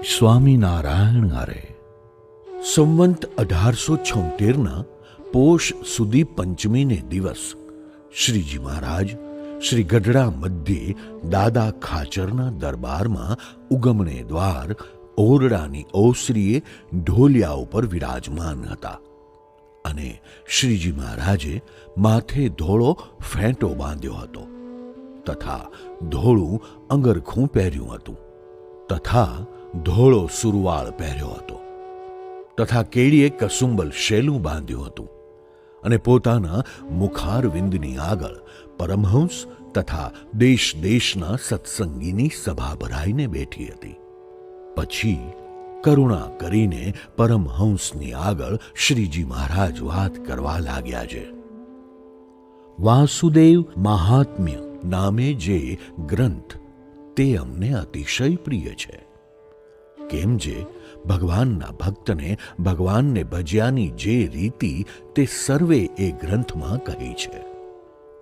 સ્વામિનારાયણ આરે. સંવંત અઢારસો છોતેરના પોષ સુધી પંચમીને દિવસ શ્રીજી મહારાજ શ્રી ગઢડા મધ્યે દાદા ખાચરના દરબારમાં ઉગમણે દ્વાર ઓરડાની ઓસરીએ ઢોલિયા ઉપર વિરાજમાન હતા અને શ્રીજી મહારાજે માથે ધોળો ફેંટો બાંધ્યો હતો તથા ધોળું અંગરખું પહેર્યું હતું તથા ધોળો સુરવાળ પહેર્યો હતો. તથા કેડીએ કસુંબલ શેલું બાંધ્યું હતું અને પોતાના મુખારવિંદની આગળ પરમહંસ તથા દેશ દેશના સત્સંગીની સભા ભરાઈને બેઠી હતી. પછી કરુણા કરીને પરમહંસની આગળ શ્રીજી મહારાજ વાત કરવા લાગ્યા છે. વાસુદેવ મહાત્મ્ય નામે જે ગ્રંથ તે અમને અતિશય પ્રિય છે. કેમ જે ભગવાનના ભક્તને ભગવાનને ભજ્યાની જે રીતિ તે સર્વે એ ગ્રંથમાં કહી છે.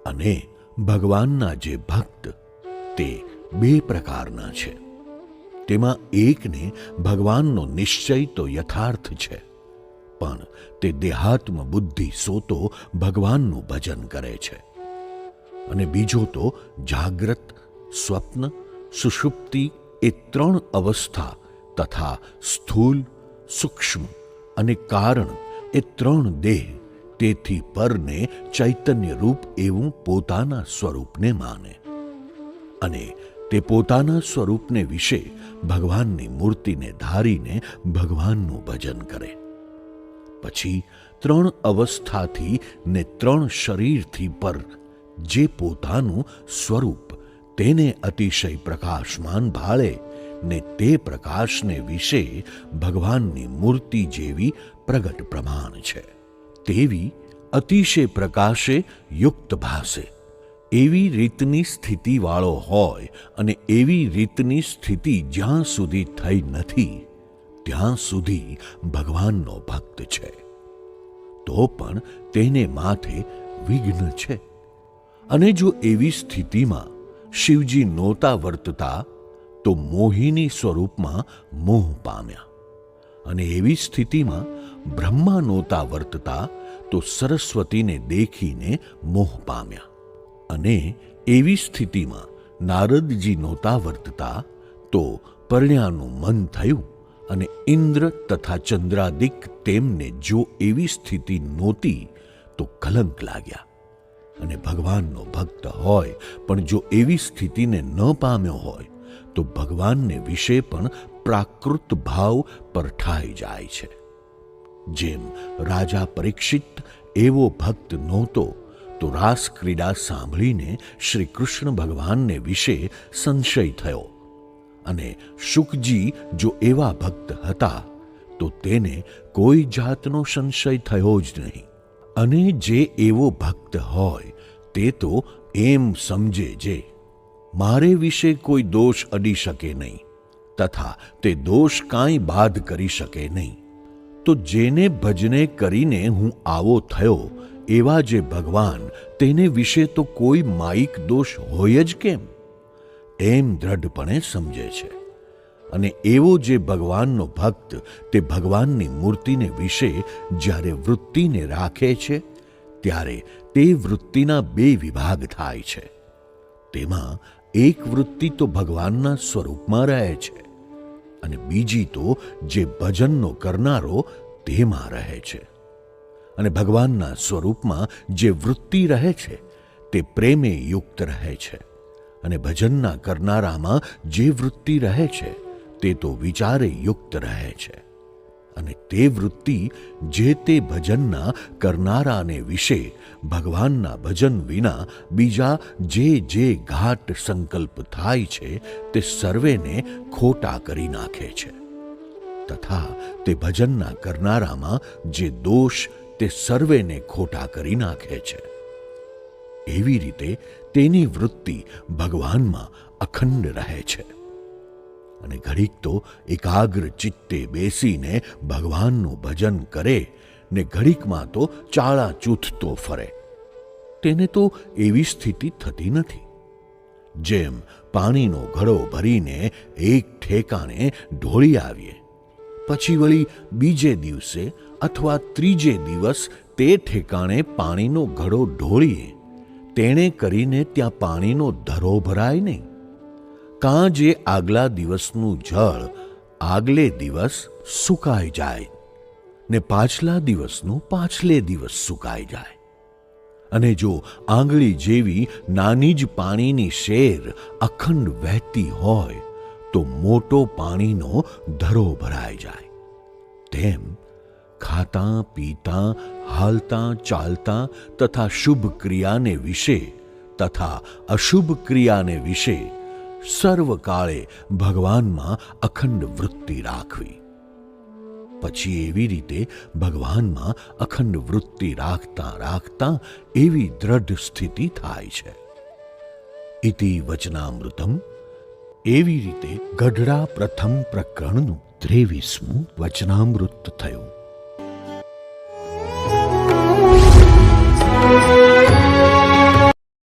અને ભગવાનના જે ભક્ત તે બે પ્રકારના છે. તેમાં એકને ભગવાનનો નિશ્ચય તો યથાર્થ છે, પણ તે દેહાત્મ બુદ્ધિ સોતો ભગવાનનું ભજન કરે છે. અને બીજો તો જાગ્રત, સ્વપ્ન, સુષુપ્તિ એ ત્રણ અવસ્થા તથા સ્થૂલ, સૂક્ષ્મ અને કારણ એ ત્રણ દેહ તેથી પરને ચૈતન્ય રૂપ એવું પોતાના સ્વરૂપને માને. અને તે પોતાના સ્વરૂપને વિશે ભગવાનની મૂર્તિને ધારીને ભગવાનનું ભજન કરે. પછી ત્રણ અવસ્થાથી ને ત્રણ શરીરથી પર જે પોતાનું સ્વરૂપ તેને અતિશય પ્રકાશમાન ભાળે ને તે પ્રકાશને વિશે ભગવાનની મૂર્તિ જેવી પ્રગટ પ્રમાણ છે. તેવી અતિશય પ્રકાશે યુક્ત ભાસે. એવી રીતની સ્થિતિવાળો હોય અને એવી રીતની સ્થિતિ જ્યાં સુધી થઈ નથી, ત્યાં સુધી ભગવાનનો ભક્ત છે. તો પણ તેને માથે વિઘ્ન છે. અને જો એવી સ્થિતિમાં શિવજી નહોતા વર્તતા તો મોહિની સ્વરૂપમાં મોહ પામ્યા. અને એવી સ્થિતિમાં બ્રહ્મા નહોતા વર્તતા તો સરસ્વતીને દેખીને મોહ પામ્યા. અને એવી સ્થિતિમાં નારદજી નહોતા વર્તતા તો પરણ્યાનું મન થયું અને ઇન્દ્ર તથા ચંદ્રાદિક તેમને જો એવી સ્થિતિ નહોતી તો કલંક લાગ્યા. અને ભગવાનનો ભક્ત હોય પણ જો એવી સ્થિતિને ન પામ્યો હોય તો ભગવાનને વિશે પણ પ્રાકૃત ભાવ પરઠાઈ જાય છે. જેમ રાજા પરીક્ષિત એવો ભક્ત નહોતો, તો રાસ ક્રીડા સાંભળીને શ્રી કૃષ્ણ ભગવાનને વિશે સંશય થયો. અને શુકજી જો એવા ભક્ત હતા, તો તેને કોઈ જાતનો સંશય થયો જ નહીં. અને જે એવો ભક્ત હોય, તે તો એમ સમજે જે મારે વિશે કોઈ દોષ અડી શકે નહીં, તથા તે દોષ કાંઈ બાદ કરી શકે નહીં. તો જેને ભજને કરીને હું આવો થયો, એવા જે ભગવાન, તેને વિશે તો કોઈ માયિક દોષ હોય જ કેમ? એમ દ્રઢપણે સમજે છે. અને એવો જે ભગવાનનો ભક્ત, તે ભગવાનની મૂર્તિને વિશે જ્યારે વૃત્તિને રાખે છે, ત્યારે તે વૃત્તિના બે વિભાગ થાય છે. તેમાં એક વૃત્તિ તો ભગવાનના સ્વરૂપમાં રહે છે અને બીજી તો જે ભજનનો કરનારો તેમાં રહે છે. અને ભગવાનના સ્વરૂપમાં જે વૃત્તિ રહે છે તે પ્રેમે યુક્ત રહે છે અને ભજનના કરનારામાં જે વૃત્તિ રહે છે તે તો વિચારે યુક્ત રહે છે. અને તે વૃત્તિ જે તે ભજનના કરનારાને વિશે ભગવાનના ભજન વિના બીજા જે જે ઘાટ સંકલ્પ થાય છે તે સર્વેને ખોટા કરી નાખે છે. તથા તે ભજનના કરનારામાં જે દોષ તે સર્વેને ખોટા કરી નાખે છે. એવી રીતે તેની વૃત્તિ ભગવાનમાં અખંડ રહે છે. અને ઘડીક તો એકાગ્ર ચિત્તે બેસીને ભગવાનનું ભજન કરે ને ઘડીકમાં તો ચાળા ચૂથતો ફરે. તેને તો એવી સ્થિતિ થતી નથી. જેમ પાણીનો ઘડો ભરીને એક ઠેકાણે ઢોળી આવીએ, પછી વળી બીજે દિવસે અથવા ત્રીજે દિવસ તે ઠેકાણે પાણીનો ઘડો ઢોળીએ. તેણે કરીને ત્યાં પાણીનો ધરો ભરાય નહીં. કાં જે આગલા દિવસનું જળ આગલે દિવસ સુકાઈ જાય ને પાછલા દિવસનું પાછલે દિવસ સુકાઈ જાય. અને જો આંગળી જેવી નાની જ પાણીની શેર અખંડ વહેતી હોય, તો મોટો પાણીનો ધરો ભરાઈ જાય. તેમ ખાતા, પીતા, હાલતા, ચાલતા તથા શુભ ક્રિયાને વિશે તથા અશુભ ક્રિયાને વિશે સર્વકાળે ભગવાનમાં અખંડ વૃત્તિ રાખવી. પછી એવી રીતે ભગવાનમાં અખંડ વૃત્તિ રાખતા રાખતા એવી દ્રઢ સ્થિતિ થાય છે. ઇતિ વચનામૃતમ, એવી રીતે ગઢડા પ્રથમ પ્રકરણનું ત્રેવીસમું વચનામૃત થયું.